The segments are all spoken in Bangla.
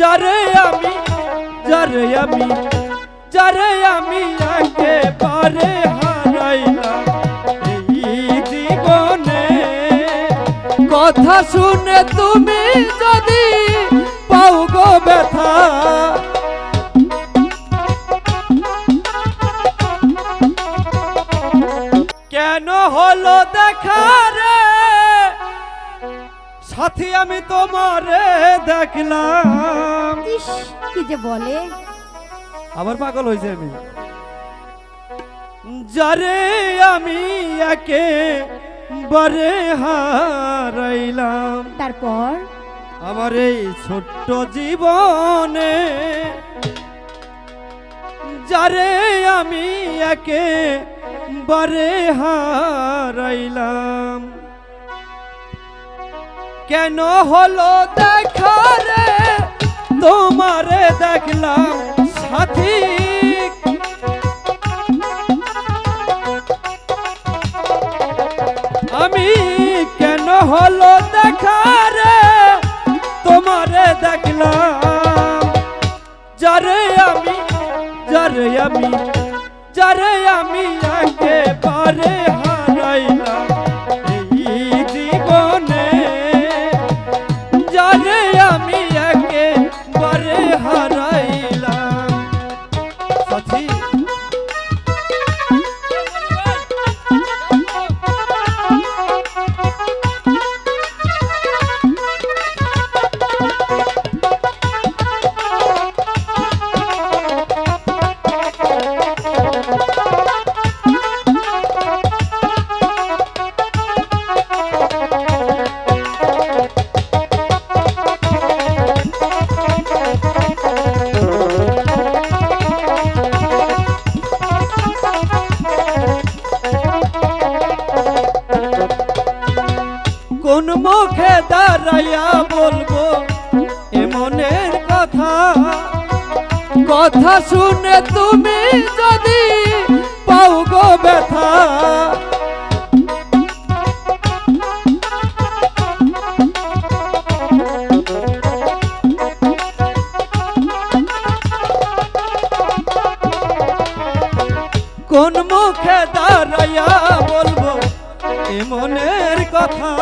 যারে আমি যারে আমি যারে আমি একেবারে হারাইলাম এই জীবনে। কথা শুনে তুমি যদি পাও গো ব্যথা, কেন হলো দেখা? সাথী আমি তোমারে দেখলাম। ইস কি যে বলে? আবার পাগল হয়েছে আমি। যারে আমি একে বারে হারাইলাম। তারপর? আমার এই ছোট্ট জীবনে যারে আমি একে বারে হারাইলাম। কেন হলো দেখা রে? তোমারে দেখলাম সাথী। আমি কেন হলো দেখা রে? তোমারে দেখলাম। যারে আমি যারে আমি যারে আমি কোন মুখে দাঁড়াইয়া বলব এমনের কথা। কথা শুনে তুমি যদি এমনের কথা।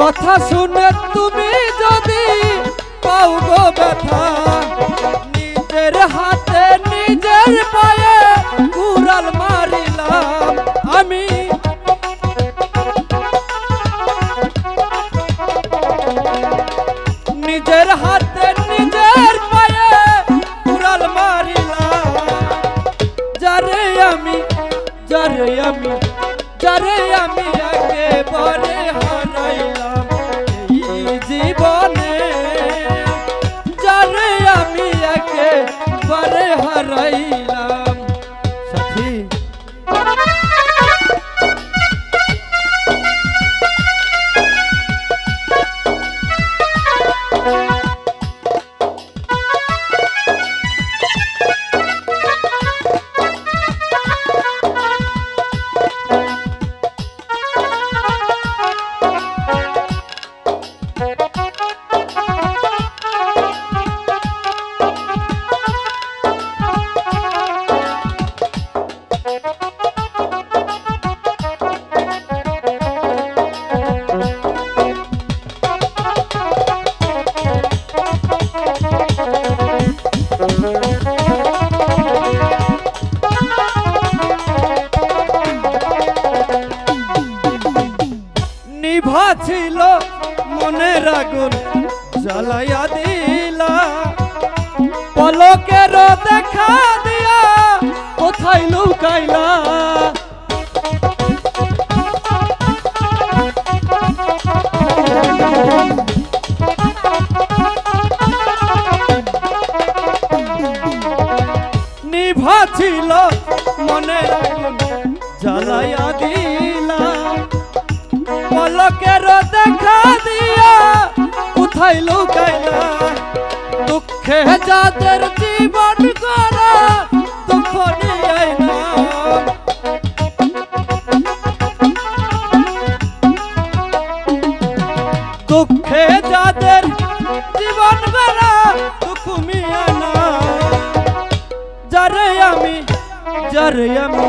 কথা শুনে তুমি যদি পাও গো ব্যথা, নিজের হাতে নিজের পায়ে কুড়াল মারিলাম আমি। নিজের হাতে নিজের পায়ে কুড়াল মারিলাম। যারে আমি যারে আমি যারে আমি একেবারে হারাইলাম ছিল মনের আগুন জ্বালাইয়া দিলা। পলকের দেখা দিয়া কোথায় লুকাইলা? নিভা ছিল আগুন জ্বালাইয়া দিলা। পলকের দেখা দিয়া কোথায় লুকাইলা দুঃখে যাদের জীবন করা দুঃখ নিয়ে না দুঃখে যাদের জীবন গড়া দুঃখ মিয়া না যারে আমি যারে আমি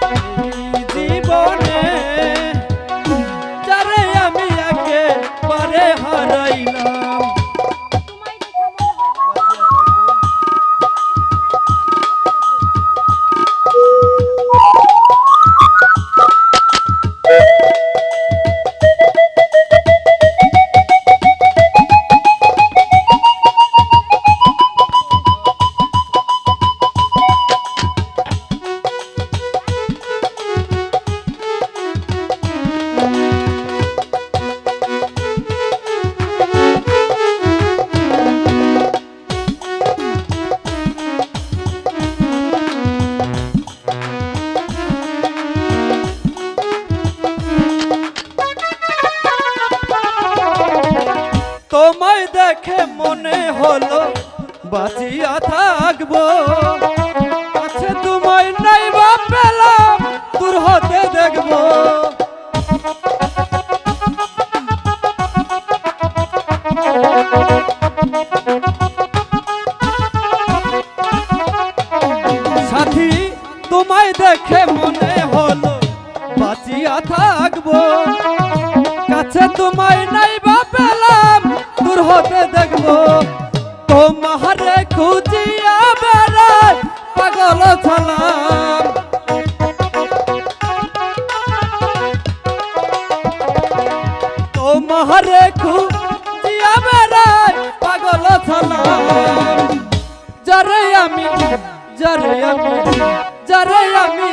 তোমায় দেখে মনে হলো বাঁচিয়া থাকব। কাছে তোমায় নাই বা পেলাম, দূর হতে দেখব। সাথী, তোমায় দেখে মনে হলো বাঁচিয়া থাকব। কাছে তোমায় নাই তোমারে খুঁজিয়া পাগল ছলাম যারে আমি জরে আমি জরে আমি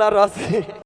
বলার আছে